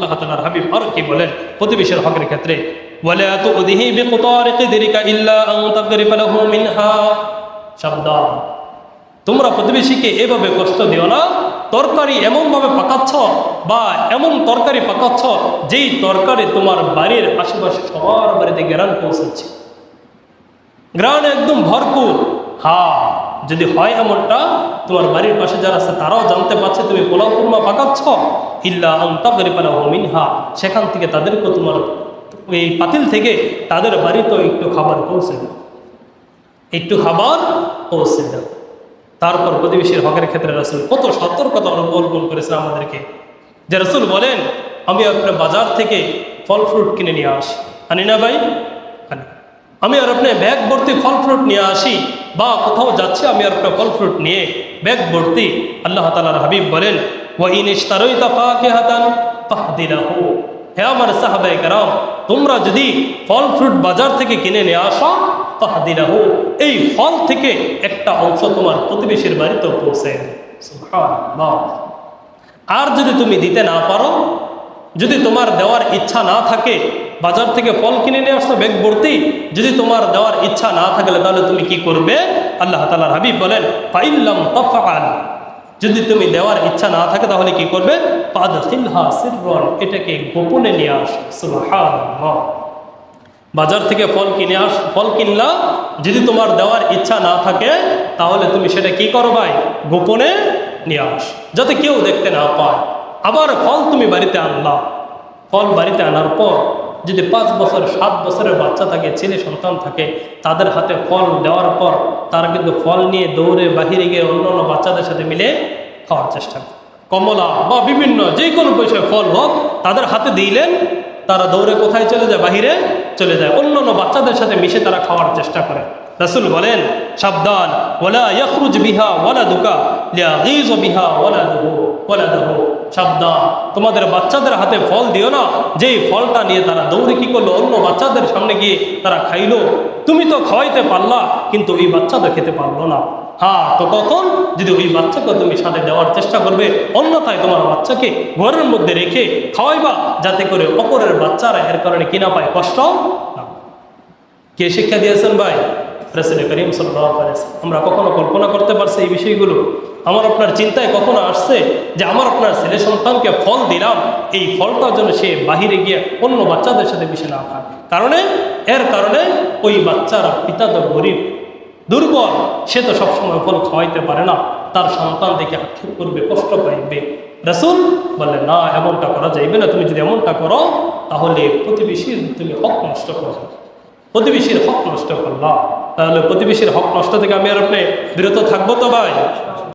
আল্লাহ তালার হাবিব কি বলেন প্রতিবেশীর হকের ক্ষেত্রে? বলে এত অধিহি দেরিকা ইল্লা মিনহা। শব্দ তোমরা প্রতিবেশীকে এভাবে কষ্ট দিও না। তরকারি এমনভাবে পাকাচ্ছ বা এমন তরকারি পাকাচ্ছ, যেই তরকারি তোমার বাড়ির আশেপাশে সবার বাড়িতে গ্রান পৌঁছাচ্ছে গ্রান একদম ভরপুর। হা যদি হয় এমনটা, তোমার বাড়ির পাশে যারা আছে তারাও জানতে পারছে তুমি পোলাও কুরমা পাকাচ্ছ। ইল্লা মিনহা, সেখান থেকে তাদেরকে তোমার এই পাতিল থেকে তাদের বাড়িতেও একটু খাবার পৌঁছে দাও। একটু খাবার পৌঁছে দাও। তারপর প্রতিবেশীর হকের ক্ষেত্রে রসুল কত সতর্কতা অবলম্বন করেছে আমাদেরকে। যে রসুল বলেন, আমি আপনার বাজার থেকে ফল ফ্রুট কিনে নিয়ে আসি। আনি না ভাই? আমি আর আপনার ব্যাগ ভর্তি ফল ফ্রুট নিয়ে আসি বা কোথাও যাচ্ছি, আমি আর একটা ফল ফ্রুট নিয়ে ব্যাগ ভর্তি, আল্লাহ তালার হাবিব বলেন হে আমার সাহাবাই কারাম, তোমরা যদি ফল ফ্রুট বাজার থেকে কিনে নিয়ে আসো তাহদিলাহু এই ফল থেকে একটা অংশ তোমার প্রতিবেশীর বাড়িতে পৌঁছে। আর যদি তুমি দিতে না পারো, যদি তোমার দেওয়ার ইচ্ছা না থাকে বাজার থেকে ফল কিনে নিয়ে আসছো ব্যাগ ভর্তি। যদি তোমার দেওয়ার ইচ্ছা না থাকলে তাহলে তুমি কি করবে? আল্লাহ তালার হাবিব বলেন, ফাইল্লাম তফাল যদি তুমি দেওয়ার ইচ্ছা না থাকে তাহলে কি করবে? এটাকে গোপনে নিয়ে আস। বাজার থেকে ফল কিনে আস, ফল কিনলা। যদি তোমার দেওয়ার ইচ্ছা না থাকে, তাহলে তুমি সেটা কি করো ভাই? গোপনে নিয়ে আস। যাতে কেউ দেখতে না পায়। আবার ফল তুমি বাড়িতে আনলা। ফল বাড়িতে আনার পর যদি পাঁচ বছর, সাত বছরের বাচ্চা থাকে, ছেলে সন্তান থাকে, তাদের হাতে ফল দেওয়ার পর তারা কিন্তু ফল নিয়ে দৌড়ে বাহিরে গিয়ে অন্য অন্য বাচ্চাদের সাথে মিলে খাওয়ার চেষ্টা করে। কমলা বা বিভিন্ন যে কোনো বিষয়ে ফল হোক, তাদের হাতে দিলেন, তারা দৌড়ে কোথায় চলে যায়? বাহিরে চলে যায়। অন্য অন্য বাচ্চাদের সাথে মিশে তারা খাওয়ার চেষ্টা করে। রাসুল বলেন, সাবধান ওলা ইয়াখরুজ বিহা ওয়ালা দুকা লিয়াগিজ বিহা দুহু দুহু সাবধান, তোমাদের বাচ্চাদের হাতে ফল দিও না, যেই ফলটা নিয়ে তারা দৌড়ে কি করল, অন্য বাচ্চাদের সামনে গিয়ে তারা খাইলো। তুমি তো খাওয়াইতে পারলা, কিন্তু ওই বাচ্চাটা খেতে পারল না। হ্যাঁ তো কখন? যদি ওই বাচ্চাকে তুমি সাথে দেওয়ার চেষ্টা করবে, অন্যথায় তোমার বাচ্চাকে ঘরের মধ্যে রেখে খাওয়াইবা, যাতে করে অপরের বাচ্চারা এর কারণে কিনা পায় কষ্ট? কে শিক্ষা দিয়েছেন ভাই? প্রেসিডেন্ট করিম আলাইহি আমরা কখনো কল্পনা করতে পারছি এই বিষয়গুলো। আমার আপনার চিন্তায় কখনো আসছে যে আমার আপনার ছেলে সন্তানকে ফল দিলাম, এই ফলটার জন্য সে বাহিরে গিয়ে অন্য বাচ্চাদের সাথে মিশে না খায় কারণে, এর কারণে ওই বাচ্চারা পিতা তো গরিব, দুর্বল, সে তো সবসময় ফল খাওয়াইতে পারে না। তার সন্তান দেখে আক্ষেপ করবে, কষ্ট পাইবে। রাসুল বলে না, এমনটা করা যাইবে না। তুমি যদি এমনটা করো, তাহলে প্রতিবেশীর তুমি হক নষ্ট করো। প্রতিবেশীর হক নষ্ট করলাম। তাহলে প্রতিবেশীর হক নষ্ট থেকে আমি আর আপনি বিরত থাকব তো ভাই?